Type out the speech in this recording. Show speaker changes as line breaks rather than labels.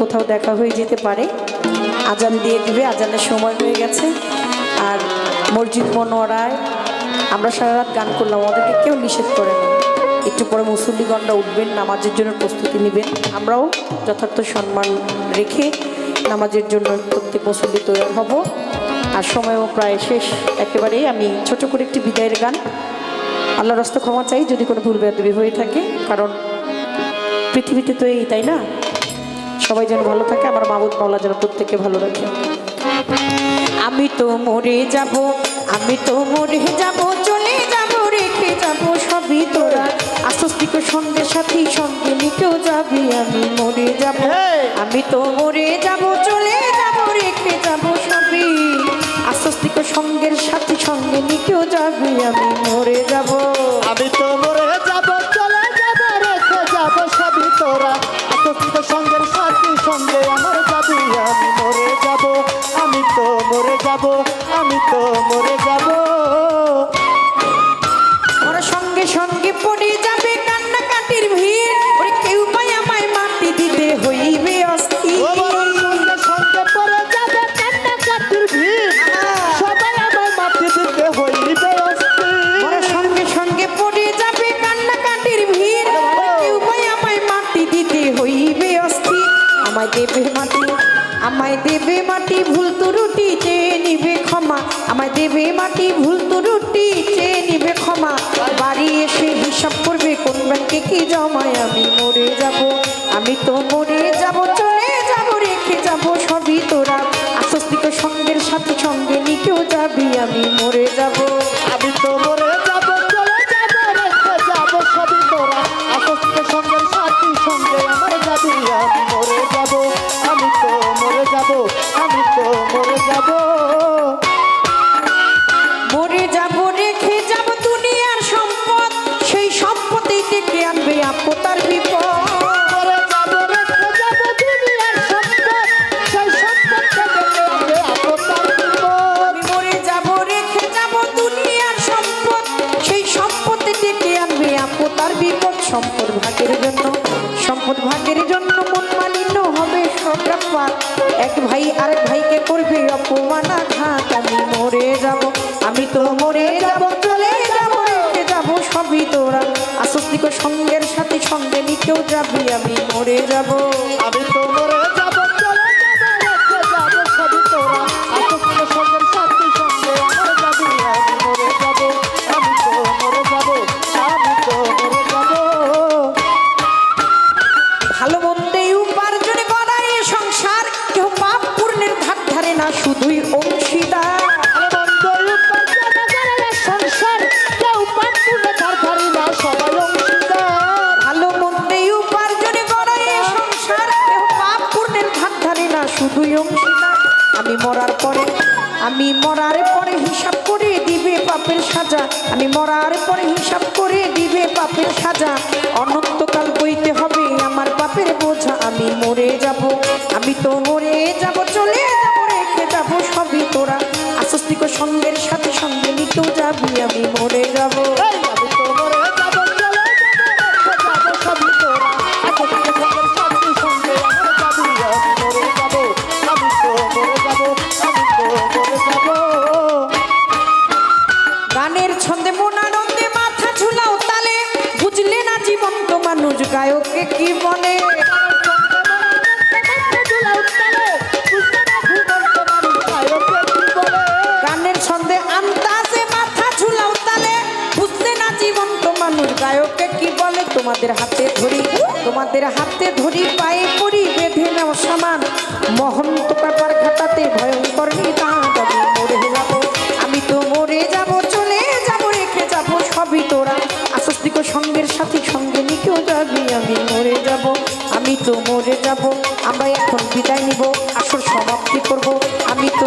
কোথাও দেখা হয়ে যেতে পারে। আজান দিয়ে দিবে, আজানের সময় হয়ে গেছে। আর মসজিদ মনোয়ারায় আমরা সারা রাত গান করলাম, আমাদেরকে কেউ নিষেধ করে না। একটু পরে মুসল্লিগণরা উঠবেন, নামাজের জন্য প্রস্তুতি নেবেন। আমরাও যথার্থ সম্মান রেখে নামাজের জন্য প্রত্যেক মুসল্লি তৈরি হব। আর সময়ও প্রায় শেষ। একেবারেই আমি ছোট করে একটি বিদায়ের গান। আল্লাহ রাস্তা ক্ষমা চাই, যদি কোনো ভুল বেদবি হয়ে থাকে। কারণ পৃথিবীতে তো এই, তাই না? সবাই যেন ভালো থাকে আমার মাবুদ মাওলা যেন প্রত্যেককে ভালো রাখে। আমি তো মরে যাব আমি তো মরে যাব চলে যাব রেখে যাব সবই তোরা। আশ্বস্তিক সঙ্গে সাথী সঙ্গে নিকেও যাবি আমি মরে যাব। আমি তো মরে যাব চলে যাব রেখে যাব সবই। আশ্বস্তিক সঙ্গের সাথী সঙ্গে নিকেও যাবি আমি মরে যাব।
আমি তো মরে যাব।
ওরা সঙ্গে সঙ্গে পড়ে যাবে কান্নাকাটির ভিড়। ওরে কেউ পাই আমায় মাটি দিতে হইবে অস্থির।
সঙ্গে সঙ্গে পড়ে যাবে কান্না কাটির ভিড় সবাই আমার মাটি দিতে হইবে
সঙ্গে সঙ্গে পড়ে যাবে কান্নাকাটির ভিড়। ওরে কেউ পাই আমায় মাটি দিতে হইবে অস্থির। আমায় দেবে মাটি আমায় দেবে মাটি ভুল নিবে ক্ষমা আমায় দেবে মাটি, ভুল ত্রুটি চেয়ে নিবে ক্ষমা। বাড়ি এসে হিসাব করবে কোন ব্যাংকে কি জমায়, আমি মরে যাব, আমি তো মরে যাব, চলে যাব, রেখে যাব, সবই তোরা। আশ্বস্তিক সঙ্গের সাথে, সঙ্গে নিকেও যাবি, আমি মরে যাব।
আমি তো মরে যাব, চলে যাব, রেখে যাব, সবই তোরা। সঙ্গের সাথী, সঙ্গে আমার যাবি, আমি মরে যাব। আমি তো মরে যাব, আমি তো মরে যাব।
সম্পদ ভাগের জন্য মন মালিন্য হবে সকাপাত এক ভাই আরেক ভাইকে করবে অপমান আঘাত। আমি মরে যাব, আমি তো মরে যাব, চলে যাব, রেখে যাব সবই তোরা। আসস্তিক সঙ্গের সাথে সঙ্গে নিতেও যাবি, আমি মরে যাব।
আমি
অংশীদার আমি মরার পরে, আমি মরার পরে হিসাব করে দিবে পাপের সাজা। আমি মরার পরে হিসাব করে দিবে পাপের সাজা। অনন্তকাল বইতে হবে আমার পাপের বোঝা। আমি মরে যাব, আমি তো মরে যাব, চলে রেখে যাব সবই তোরা। আশ্বস্তিক সঙ্গের সাথে সঙ্গে নিতেও যাবি, আমি মরে যাব। গানের ছন্দে মন আনন্দে মাথা ঝুলাও তালে। বুঝলে না জীবন্ত মানুষ কি বলে ছন্দে মাথা ঝুলাও তালে। বুঝতে না জীবন্ত মানুষ, গায়ককে কি বলে? তোমাদের হাতে ধরি, তোমাদের হাতে ধরি, পায়ে পড়ি বেঁধে নাও সামান। মহন্ত ব্যাপার ঘাটাতে ভয়ঙ্কর নিদান। আমি তো মরে যাব আমরা এখন বিদায় নিব আসর সমাপ্তি করব। আমি তো